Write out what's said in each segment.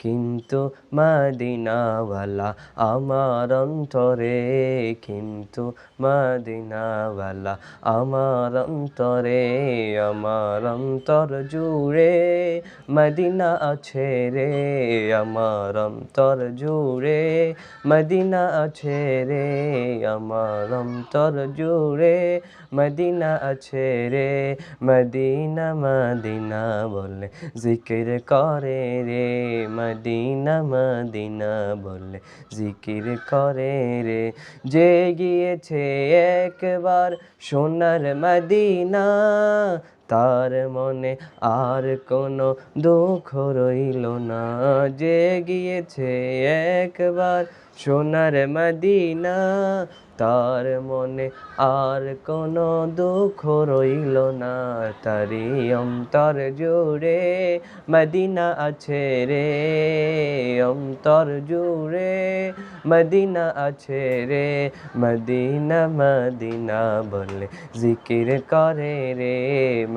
কিন্তু মদিনাওয়ালা আমার অন্তরে, কিন্তু মদিনাওয়ালা আমার অন্তরে, আমার অন্তর জুড়ে মদিনা আছে রে, আমার অন্তর জুড়ে মদিনা আছে রে, আমার অন্তর জুড়ে মদিনা আছে রে। মদিনা মদিনা বলে জিকির করে রে মদিনা মদিনা বলে জিকির করে রে। যে গিয়েছে একবার সোনার মদিনা তার মনে আর কোনো দুঃখ রইল না। যে গিয়েছে একবার সোনার মদিনা, তার মনে আর কোনো দুঃখ রইল না। তারি অন্তর জুড়ে মদিনা আছে রে, অন্তর জুড়ে মদিনা আছে রে। মদিনা মদিনা বলে জিকির করে রে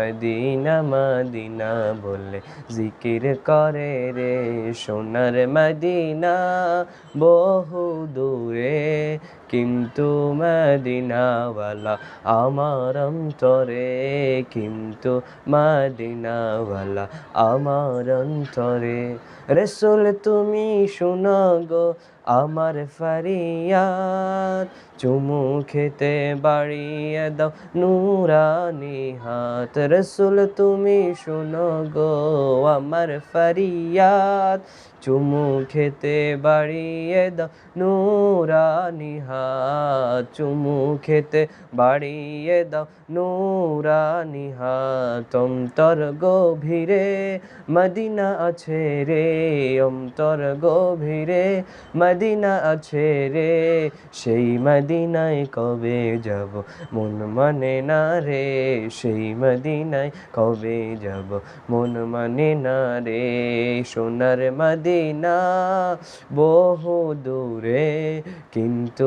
মদিনা মদিনা বলে জিকির করে রে। সোনার মদিনা বহু দূরে কিন্তু মদিনাওয়ালা আমার অন্তরে, কিন্তু মদিনাওয়ালা আমার অন্তরে। রসুল তুমি শোনো গো, আমার ফারিয়াদ, চুমু খেতে বাড়িয়ে দাও নুরানি হাত। রসুল তুমি শোনো গো, আমার ফারিয়াদ, চুমু খেতে বাড়িয়ে দাও নুরানি হাত। চুমু খেতে বাড়িয়ে দাও নুরানি হাত। অন্তর গভীরে মদিনা আছে রে, অন্তর গভীরে মদিনা আছে রে। সেই মদিনায় কবে যাব মন মানে না রে? সেই মদিনায় কবে যাব মন মানে না রে? সোনার মদিনা বহু দূরে, কিন্তু